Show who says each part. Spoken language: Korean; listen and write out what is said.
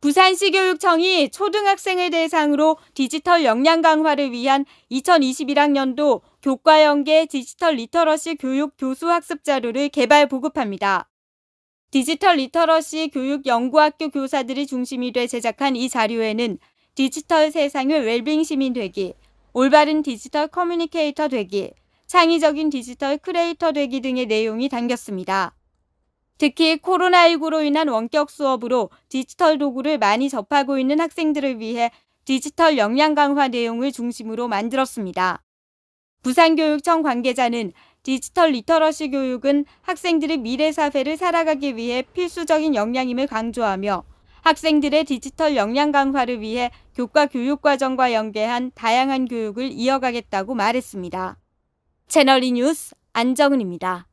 Speaker 1: 부산시 교육청이 초등학생을 대상으로 디지털 역량 강화를 위한 2021학년도 교과 연계 디지털 리터러시 교육 교수 학습 자료를 개발 보급합니다. 디지털 리터러시 교육 연구학교 교사들이 중심이 돼 제작한 이 자료에는 디지털 세상의 웰빙 시민 되기, 올바른 디지털 커뮤니케이터 되기, 창의적인 디지털 크리에이터 되기 등의 내용이 담겼습니다. 특히 코로나19로 인한 원격 수업으로 디지털 도구를 많이 접하고 있는 학생들을 위해 디지털 역량 강화 내용을 중심으로 만들었습니다. 부산교육청 관계자는 디지털 리터러시 교육은 학생들의 미래 사회를 살아가기 위해 필수적인 역량임을 강조하며 학생들의 디지털 역량 강화를 위해 교과 교육 과정과 연계한 다양한 교육을 이어가겠다고 말했습니다. 채널 E 뉴스 안정은입니다.